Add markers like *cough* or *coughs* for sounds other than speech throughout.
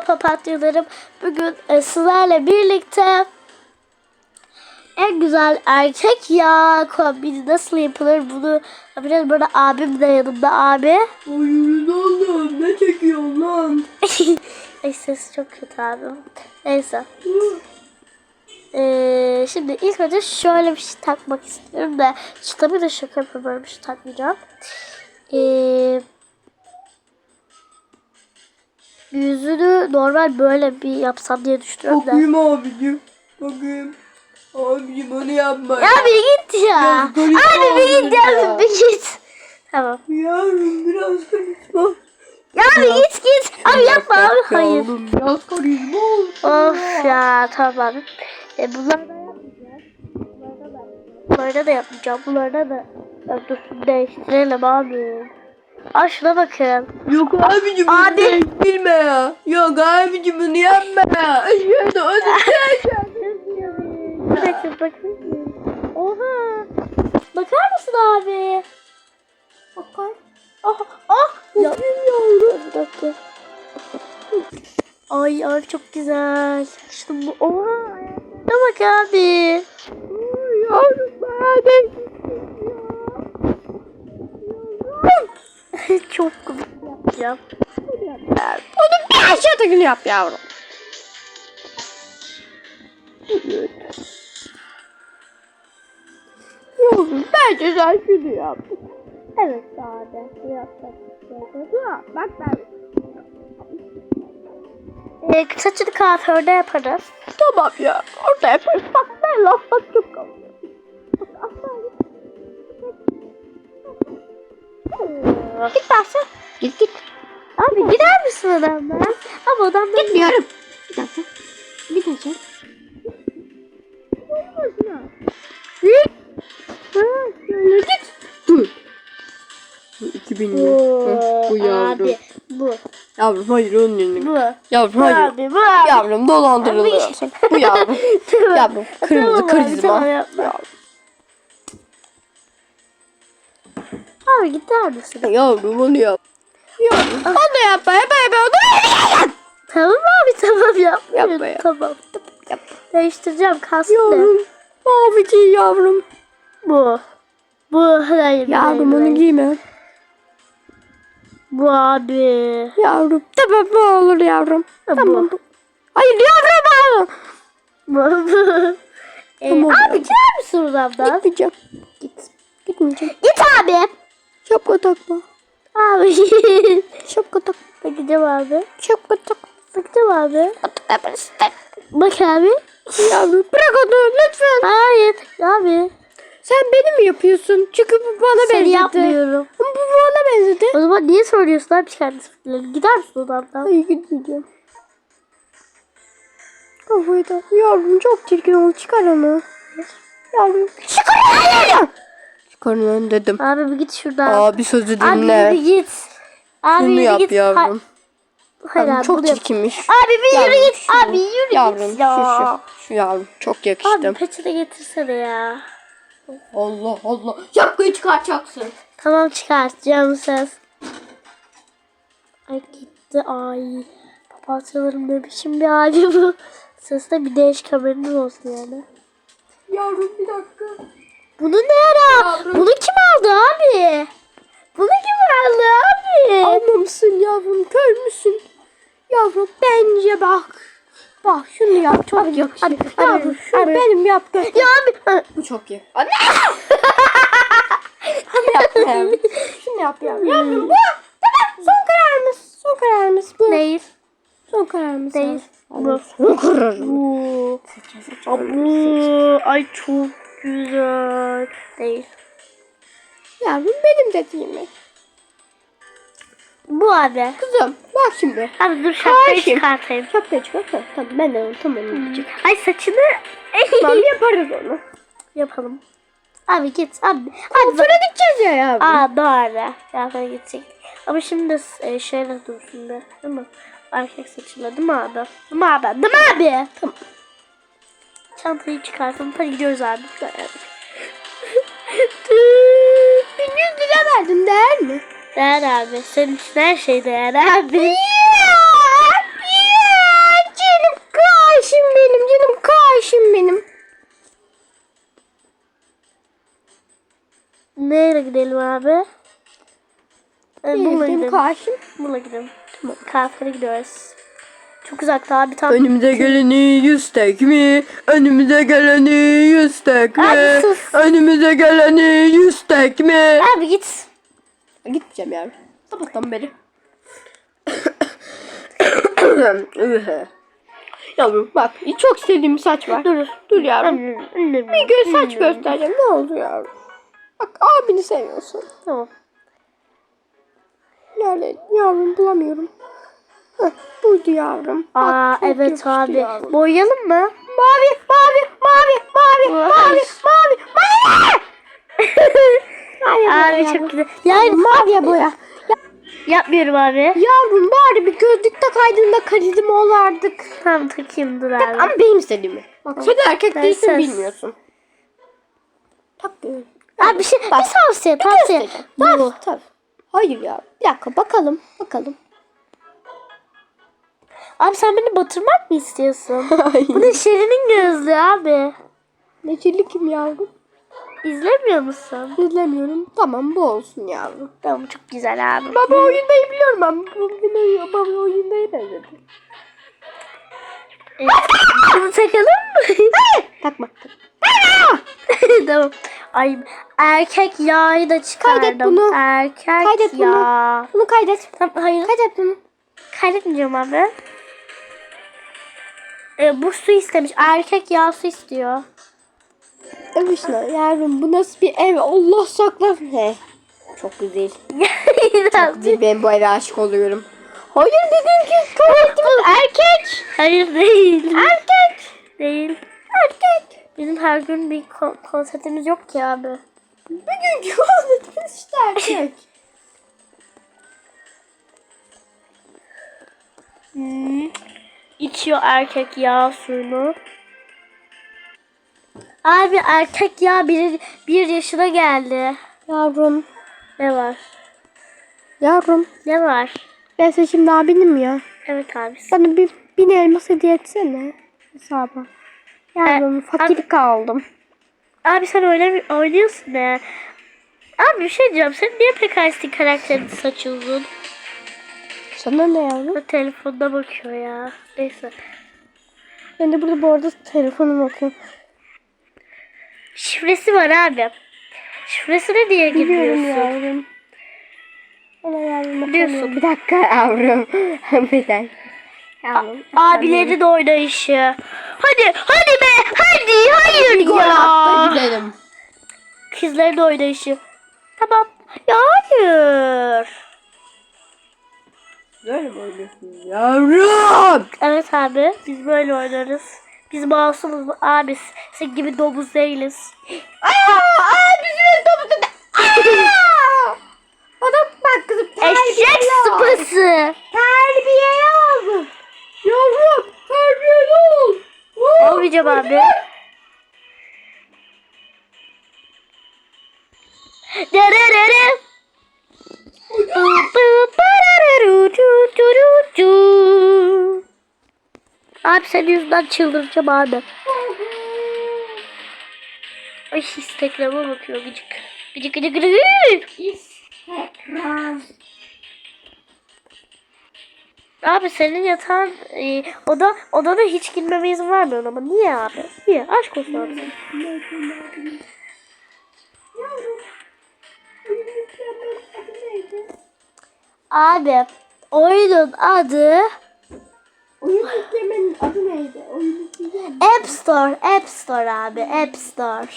Papatyalarım bugün e, sizlerle birlikte en güzel erkek yağ kombini nasıl yapılır bunu biraz burada abim de yanımda abi. Hayır oğlum ne çekiyorsun lan? *laughs* Ay ses çok kötü abi. Neyse. Ee, şimdi ilk önce şöyle bir şey takmak istiyorum da şu tabii de şaka yapıyorum bir şey takmayacağım. Ee, yüzünü normal böyle bir yapsam diye düşünüyorum da. Bakayım abicim. Bakayım. Abicim onu yapma. Ya bir git ya. Ya, Abi bir git ya. ya. Bir git. Tamam. Yavrum biraz karizma. Ya bir git git. Abi yapma abi. Hayır. Yavrum biraz olsun. Of ya tamam abi. E, bunlardan yapmayacağım. Bunlardan da yapmayacağım. Bunlardan da ya, dur değiştirelim abi. Aa şuna bakın. Yok abicim Abi. bunu değiştirme ya. Yok abicim bunu yapma ya. Şöyle onu *laughs* Bir dakika bakın. Oha. Bakar mısın abi? Bakar. Ah ah. Ya. Bir dakika. Ay ay çok güzel. İşte bu. Oha. Ne bak abi. Yavrum bana değiştir. *laughs* çok komik yapacağım. Onu bir aşağıdakini yap yavrum. Yavrum bence sen şunu yap. Evet abi. Da. Bak ben. Ee, saçını kuaförde yaparız. Tamam ya. Orada yaparız. Bak ben lafta çok kaldım. Git dersin. Git git. Abi gider misin odamdan? Ama odamdan Gitmiyorum. Bir dakika. Bir dakika. Git. Şöyle git. Dur. Bu 2000 Bu, bu yavrum. Abi bu. Yavrum hayır onun yerine. Bu. Yavrum hayır. abi bu abi. Yavrum dolandırılıyorsun. Bu yavrum. *laughs* Yavrum kırmızı Tamam abi, karizma. tamam, yapma. Yavrum. Abi gider misin? Yavrum onu yap. Yavrum. Onu da yapma. Yapma yapma. Onu yapma. Tamam abi tamam yapmıyorum. Yapma ya. Tamam. Yap. Değiştireceğim kastı. Yavrum. Mavici yavrum. Bu. Bu hayır. Yavrum hayır, onu hayır. giyme. Bu abi. Yavrum. Tamam ne olur yavrum. Bu. Tamam. Hayır yavrum. Bu. bu. Ee, Tamam abi gider misin odamdan? Gitmeyeceğim. Git. Gitmeyeceğim. Git abi. Şapka takma. Abi. *laughs* Şapka tak. Bakacağım abi. Şapka tak. Bakacağım abi. Bak abi. Yavrum bırak onu lütfen. Hayır. Abi. Sen beni mi yapıyorsun? Çünkü bu bana Seni benzedi. yapmıyorum. Ama bu bana benzedi. O zaman niye soruyorsun abi kendisi? Gider misin odamdan? Hayır gitmeyeceğim. Kafayı da. Yavrum çok çirkin oldu. Çıkar onu. Yavrum. Çıkar onu. Onu dedim. Abi bir git şuradan. Abi sözü Abi dinle. yürü git. Abi Şunu yürü yap git. yavrum. Ha- Hayır abi çok bunu çirkinmiş. Abi bir yürü git. şu. Abi yürü Yavrum git şu ya. şu. Şu yavrum çok Abi yakıştım. peçete getirsene ya. Allah Allah. Şapkayı çıkartacaksın. Tamam çıkartacağım ses. Ay gitti ay. Papatyalarım ne biçim bir hali bu. Sesde bir değişik haberiniz olsun yani. Yavrum bir dakika. Bunu ne ara? Yavrum. Bunu kim aldı abi? Bunu kim aldı abi? Almamışsın yavrum kör müsün? Yavrum bence bak. Bak şunu yap çok yakışır. abi, Yavrum abi, şunu abi. benim yap gör. Ya abi. Bu çok iyi. Anne! Hadi *laughs* yap yavrum. Şunu yap yavrum. Yavrum bu. Tamam son kararımız. Son kararımız bu. Değil. Son kararımız. Değil. Bu. Son kararımız. Bu. Bu. Ay çok güzel. Değil. Yavrum benim dediğimi. Bu abi. Kızım bak şimdi. Abi dur şapkayı çıkartayım. Şapkayı çıkar. Tamam, ben de onu tamam yapacağım. Ay saçını Tamam yaparız onu. *laughs* yapalım. Abi git abi. Bak. Sonra gideceğiz ya yavrum. Aa doğru. Kıyafete gidecek. Ama şimdi e, şöyle dursun da. Değil mi? Erkek saçıyla değil mi abi? Değil mi abi? Değil mi abi? Tamam. Çantayı çıkartalım. Hadi gidiyoruz abi. Bir gün güle verdim değer mi? Değer abi. Senin için her şey değer abi. Canım karşım benim. Canım karşım benim. Nereye gidelim abi? Ee, bununla gidelim. Karşım. Bununla gidelim. Tamam. Kahveye gidiyoruz. Çok uzakta abi tam. Önümüze geleni yüz tek mi? Önümüze geleni yüz tek mi? Abi sus. Önümüze geleni yüz tek mi? Abi git. Gitmeyeceğim yani. Sabahtan beri. *coughs* Yavrum bak çok bir saç var. Dur. Dur yavrum. Bir göz saç göstereceğim. Ne oldu yavrum? Bak abini seviyorsun. Tamam. Nerede? Yavrum bulamıyorum. Heh, buydu yavrum. Bak, Aa evet abi. yavrum. Boyayalım mı? Mavi, mavi, mavi, mavi, mavi, mavi, mavi. *laughs* Mavi Abi çok güzel. Yani Mavi boya. Ya, yapmıyorum abi. yavrum bari bir gözlükte kaydığında karizma olardık. Tamam takayım dur abi. Ama benim istediğimi. Bak sen erkek Ben değilsin söz. bilmiyorsun. Tak böyle. Abi bir şey bir tavsiye tavsiye. Göstereceğim. Bu. Tabii, tabii. Hayır ya. Bir dakika bakalım. Bakalım. Abi sen beni batırmak mı istiyorsun? *laughs* Bu ne Şirin'in gözlüğü abi. Neceli kim yavrum? İzlemiyor musun? İzlemiyorum. Tamam bu olsun yavrum. Tamam çok güzel abi. Baba oyundayı biliyorum ben. Beni baba oyundayı benzedi. Evet. Bunu takalım mı? Takma. *laughs* tamam. Ay erkek yağı da çıkardım. Kaydet bunu. Erkek Kaydet bunu. yağı. Bunu kaydet. Tamam hayır. Kaydet bunu. Kaydetmeyeceğim abi. Ee, bu su istemiş. Erkek yağı su istiyor. İşine yavrum bu nasıl bir ev Allah saklasın. He. Çok güzel. *laughs* Güzel, Ben bu eve aşık oluyorum. Hayır dedim ki ettim. Erkek. Hayır değil. Erkek. Değil. Erkek. Bizim her gün bir kon- konsertimiz yok ki abi. Bugünkü konuştuğumuz işte erkek. *laughs* Hmm. İçiyor erkek yağ suyunu. Abi erkek yağ bir, bir yaşına geldi. yavrum. Ne var? Yavrum. Ne var? Ben senin şimdi abinim ya. Evet abi. Bana bir bin elmas hediye etsene. Hesaba. Yavrum E, fakir kaldım. Abi sen öyle oynuyorsun ne? Abi bir şey diyeceğim. Sen niye PKSD karakterin saçı uzun? Sana ne yavrum? O telefonda bakıyor ya. Neyse. Ben de burada bu arada telefonuma bakıyorum. Şifresi var abi. Şifresine diye Biliyorum giriyorsun. yavrum. Ona yavrum Biliyorsun. Bir dakika yavrum. *laughs* bir dakika. Yavrum. Abilerin oynayışı. Hadi hadi be hadi hayır Gol ya. gidelim. Kızların oynayışı. Tamam. Ya hayır. Böyle mi oynuyorsun yavrum? Evet abi biz böyle oynarız. Biz masumuz abi. Sen gibi domuz değiliz. Aa, aa bizim Aa! Adam bak kızım Eşek sıpası. Terbiye lazım. Yavrum terbiyeli ol. Olmayacağım abi. Dererere. Abi senin yüzünden çıldıracağım abi. Ay Instagram'a bakıyor gıcık. Gıcık gıcık gıcık. Instagram. Abi senin yatağın e, oda odana hiç girmeme izin vermiyorsun ama niye abi? Niye? Aşk olsun abi. Abi oyunun adı Oyun adı neydi? App Store. App Store abi. App Store.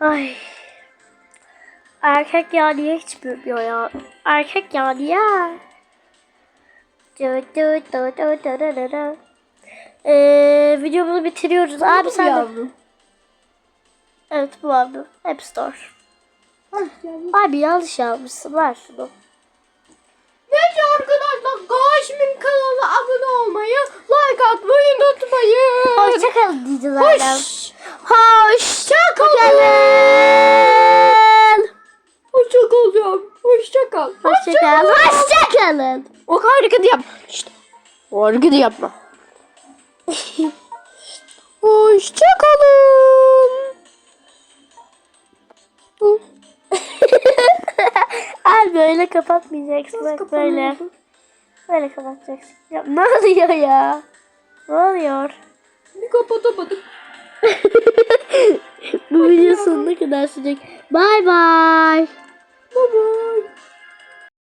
Ay. Erkek ya niye hiç büyümüyor ya? Erkek ya dö. Ee, videomuzu bitiriyoruz. Abi sen de... Evet bu abi. App Store. Abi yanlış yazmışsın. Ver şunu. Neyse arkadaşlar Yeşim'in kanalına abone olmayı, like atmayı unutmayın. Hoşçakalın dizilerden. Hoş. Hoşçakalın. Hoşçakalın. Hoşçakalın. Hoşçakalın. Hoşçakalın. O hareketi yap. İşte. O hareketi yapma. *laughs* Hoşçakalın. Al *laughs* böyle kapatmayacaksın. Bak böyle. Böyle kapatacaksın. Ya, ne oluyor ya? Ne oluyor? Bir kapatamadım. *laughs* Bu video sonuna kadar sürecek. Bye bye. Bye bye.